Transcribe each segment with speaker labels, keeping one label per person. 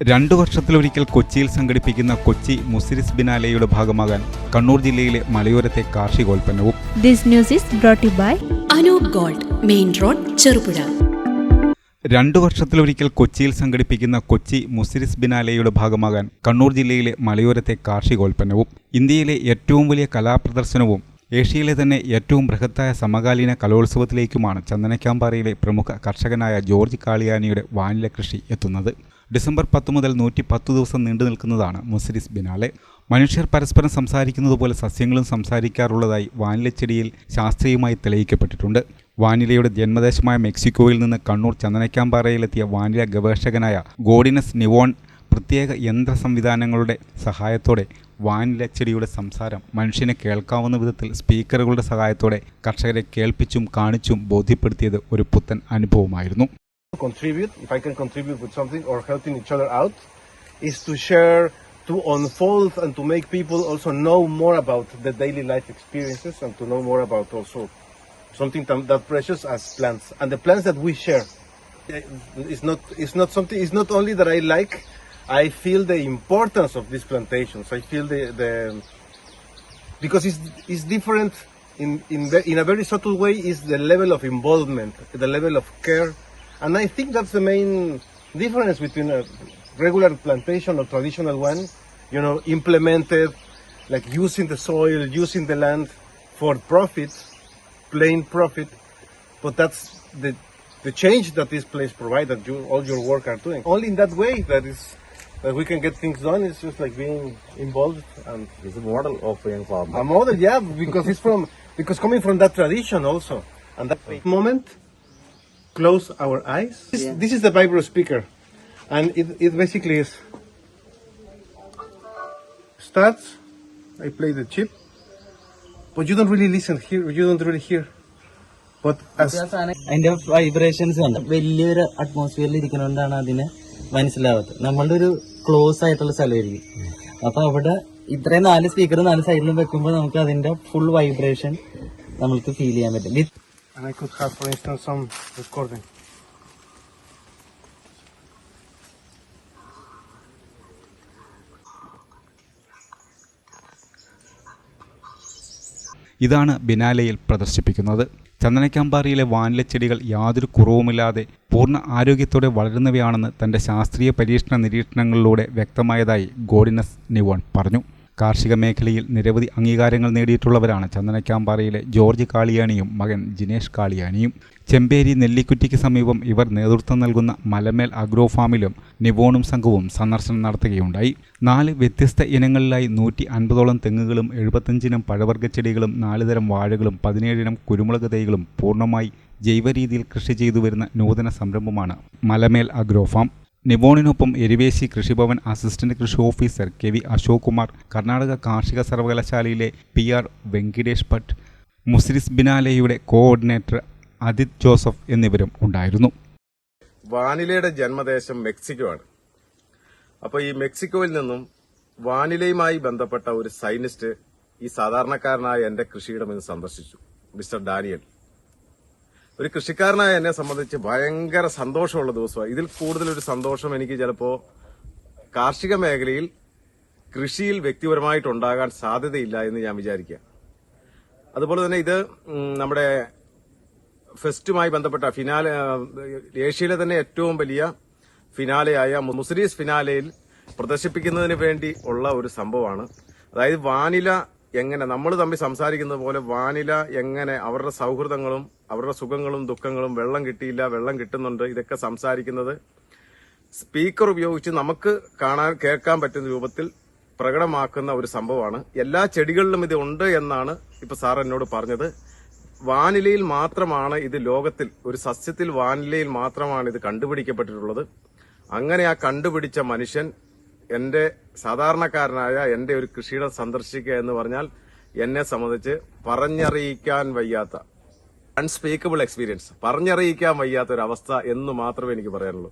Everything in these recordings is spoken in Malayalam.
Speaker 1: രണ്ടു വർഷത്തിലൊരിക്കൽ കൊച്ചിയിൽ സംഘടിപ്പിക്കുന്ന കൊച്ചി മുസിരിസ് ബിനാലയുടെ ഭാഗമാകാൻ കണ്ണൂർ ജില്ലയിലെ മലയോരത്തെ കാർഷികോൽപ്പന്നവും
Speaker 2: Anoop gold main road Cherupuzha.
Speaker 1: രണ്ടു വർഷത്തിലൊരിക്കൽ കൊച്ചിയിൽ സംഘടിപ്പിക്കുന്ന കൊച്ചി മുസിരിസ് ബിനാലയുടെ ഭാഗമാകാൻ കണ്ണൂർ ജില്ലയിലെ മലയോരത്തെ കാർഷികോൽപ്പന്നവും ഇന്ത്യയിലെ ഏറ്റവും വലിയ കലാപ്രദർശനവും ഏഷ്യയിലെ തന്നെ ഏറ്റവും ബൃഹത്തായ സമകാലീന കലോത്സവത്തിലേക്കുമാണ് ചന്ദനക്കാമ്പാറയിലെ പ്രമുഖ കർഷകനായ ജോർജ് കാളിയാനിയുടെ വാനില കൃഷി എത്തുന്നത്. ഡിസംബർ പത്ത് മുതൽ നൂറ്റി പത്ത് ദിവസം നീണ്ടു നിൽക്കുന്നതാണ് മുസരിസ് ബിനാലെ. മനുഷ്യർ പരസ്പരം സംസാരിക്കുന്നത് പോലെ സസ്യങ്ങളും സംസാരിക്കാറുള്ളതായി വാനിലച്ചെടിയിൽ ശാസ്ത്രീയമായി തെളിയിക്കപ്പെട്ടിട്ടുണ്ട്. വാനിലയുടെ ജന്മദേശമായ മെക്സിക്കോയിൽ നിന്ന് കണ്ണൂർ ചന്ദനക്കാമ്പാറയിലെത്തിയ വാനില ഗവേഷകനായ ഗോഡിനസ് നിവോൺ പ്രത്യേക യന്ത്ര സംവിധാനങ്ങളുടെ സഹായത്തോടെ വാനിലച്ചെടിയുടെ സംസാരം മനുഷ്യനെ കേൾക്കാവുന്ന വിധത്തിൽ സ്പീക്കറുകളുടെ സഹായത്തോടെ കർഷകരെ കേൾപ്പിച്ചും കാണിച്ചും ബോധ്യപ്പെടുത്തിയത് ഒരു പുത്തൻ അനുഭവമായിരുന്നു.
Speaker 3: Contribute, if I can contribute with something or helping each other out, is to share, to unfold and to make people also know more about the daily life experiences and to know more about also something that, precious as plants. And the plants that we share eh, is not, is not something, it's not only that I like, I feel the importance of these plantations. I feel the, the because it's, it's different in, in, ve- in a very subtle way is the level of involvement, the level of care. And I think that's the main difference between a regular plantation or traditional one, you know, implemented, like using the soil, using the land for profit, plain profit. But that's the, the change that this place provides that you, all your work are doing. Only in that way that is that we can get things done. It's just like being involved and
Speaker 4: It's a model of young farmer.
Speaker 3: a model, yeah, because it's from because coming from that tradition also. And that moment, close our eyes. This, this is the vibro speaker, and it, it basically is starts. I play the chip, but you don't really listen here. You don't really hear. But as
Speaker 5: അതിന്റെ വൈബ്രേഷൻസ് കണ്ട വലിയൊരു അറ്റ്മോസ്ഫിയറിൽ ഇരിക്കുന്നതുകൊണ്ടാണ് അതിനെ മനസ്സിലാവാത്തത് നമ്മളുടെ ഒരു ക്ലോസ് ആയിട്ടുള്ള സ്ഥലമായിരിക്കും അപ്പൊ അവിടെ ഇത്രയും നാല് സ്പീക്കർ നാല് സൈഡിലും വെക്കുമ്പോൾ നമുക്ക് അതിന്റെ ഫുൾ വൈബ്രേഷൻ നമുക്ക് ഫീൽ ചെയ്യാൻ പറ്റും
Speaker 3: and I could have, for instance, some recording.
Speaker 1: ഇതാണ് ബിനാലയിൽ പ്രദർശിപ്പിക്കുന്നത് ചന്ദനക്കാമ്പാറിയിലെ വാനില ചെടികൾ യാതൊരു കുറവുമില്ലാതെ പൂർണ ആരോഗ്യത്തോടെ വളരുന്നവയാണെന്ന് തന്റെ ശാസ്ത്രീയ പരീക്ഷണ നിരീക്ഷണങ്ങളിലൂടെ വ്യക്തമായതായി ഗോഡിനസ് നിവോൺ പറഞ്ഞു കാർഷിക മേഖലയിൽ നിരവധി അംഗീകാരങ്ങൾ നേടിയിട്ടുള്ളവരാണ്. ചന്ദനക്കാമ്പാറയിലെ ജോർജ് കാളിയാണിയും മകൻ ജിനേഷ് കാളിയാണിയും. ചെമ്പേരി നെല്ലിക്കുറ്റിക്ക് സമീപം ഇവർ നേതൃത്വം നൽകുന്ന മലമേൽ അഗ്രോ ഫാമിലും നിവോണും സംഘവും സന്ദർശനം നടത്തുകയുണ്ടായി. നാല് വ്യത്യസ്ത ഇനങ്ങളിലായി നൂറ്റി അൻപതോളം തെങ്ങുകളും എഴുപത്തഞ്ചിനം പഴവർഗച്ചെടികളും നാല് തരം വാഴകളും പതിനേഴിനം കുരുമുളക് തൈകളും പൂർണമായി ജൈവരീതിയിൽ കൃഷി ചെയ്തു വരുന്ന നൂതന സംരംഭമാണ് മലമേൽ അഗ്രോ ഫാം. നിവോണിനൊപ്പം എരിവേശി കൃഷിഭവൻ അസിസ്റ്റന്റ് കൃഷി officer K V Ashok Kumar Karnataka കാർഷിക സർവകലാശാലയിലെ P R Venkatesh Bhat Muziris ബിനാലെയുടെ coordinator Adith Joseph എന്നിവരും ഉണ്ടായിരുന്നു.
Speaker 4: വാനിലയുടെ ജന്മദേശം മെക്സിക്കോ ആണ് അപ്പോൾ ഈ മെക്സിക്കോയിൽ നിന്നും വാനിലയുമായി ബന്ധപ്പെട്ട ഒരു സൈനിസ്റ്റ് ഈ സാധാരണക്കാരനായ എന്റെ കൃഷിയിടം ഇന്ന് സന്ദർശിച്ചു മിസ്റ്റർ ഡാനിയൽ. ഒരു കൃഷിക്കാരനായ എന്നെ സംബന്ധിച്ച് ഭയങ്കര സന്തോഷമുള്ള ദിവസമാണ് ഇതിൽ കൂടുതലൊരു സന്തോഷം എനിക്ക് ചിലപ്പോൾ കാർഷിക മേഖലയിൽ കൃഷിയിൽ വ്യക്തിപരമായിട്ടുണ്ടാകാൻ സാധ്യതയില്ല എന്ന് ഞാൻ വിചാരിക്കുക. അതുപോലെ തന്നെ ഇത് നമ്മുടെ ഫെസ്റ്റുമായി ബന്ധപ്പെട്ട ഫിനാലെ ഏഷ്യയിലെ തന്നെ ഏറ്റവും വലിയ ഫിനാലയായ മുസ്രീസ് ഫിനാലയിൽ പ്രദർശിപ്പിക്കുന്നതിന് വേണ്ടി ഉള്ള ഒരു സംഭവമാണ്. അതായത് വാനില എങ്ങനെ നമ്മൾ തമ്മിൽ സംസാരിക്കുന്നത് പോലെ വാനില എങ്ങനെ അവരുടെ സൗഹൃദങ്ങളും അവരുടെ സുഖങ്ങളും ദുഃഖങ്ങളും വെള്ളം കിട്ടിയില്ല വെള്ളം കിട്ടുന്നുണ്ട് ഇതൊക്കെ സംസാരിക്കുന്നത് സ്പീക്കർ ഉപയോഗിച്ച് നമുക്ക് കാണാൻ കേൾക്കാൻ പറ്റുന്ന രൂപത്തിൽ പ്രകടമാക്കുന്ന ഒരു സംഭവമാണ്. എല്ലാ ചെടികളിലും ഇത് ഉണ്ട് എന്നാണ് ഇപ്പൊ സാർ എന്നോട് പറഞ്ഞത്. വാനിലയിൽ മാത്രമാണ് ഇത് ലോകത്തിൽ ഒരു സസ്യത്തിൽ വാനിലയിൽ മാത്രമാണ് ഇത് കണ്ടുപിടിക്കപ്പെട്ടിട്ടുള്ളത്. അങ്ങനെ ആ കണ്ടുപിടിച്ച മനുഷ്യൻ എന്റെ സാധാരണക്കാരനായ എന്റെ ഒരു കൃഷിയിടം സന്ദർശിക്കുക എന്ന് പറഞ്ഞാൽ എന്നെ സംബന്ധിച്ച് പറഞ്ഞറിയിക്കാൻ വയ്യാത്ത അൺസ്പീക്കബിൾ എക്സ്പീരിയൻസ് പറഞ്ഞറിയിക്കാൻ വയ്യാത്ത ഒരു അവസ്ഥ എന്ന് മാത്രമേ എനിക്ക് പറയാനുള്ളൂ.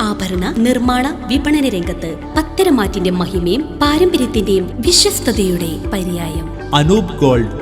Speaker 2: ആഭരണ നിർമ്മാണ വിപണന രംഗത്ത് പത്തരമാറ്റിന്റെ മഹിമയും പാരമ്പര്യത്തിന്റെയും വിശ്വസ്തയുടെ പര്യായം.
Speaker 6: Anoop gold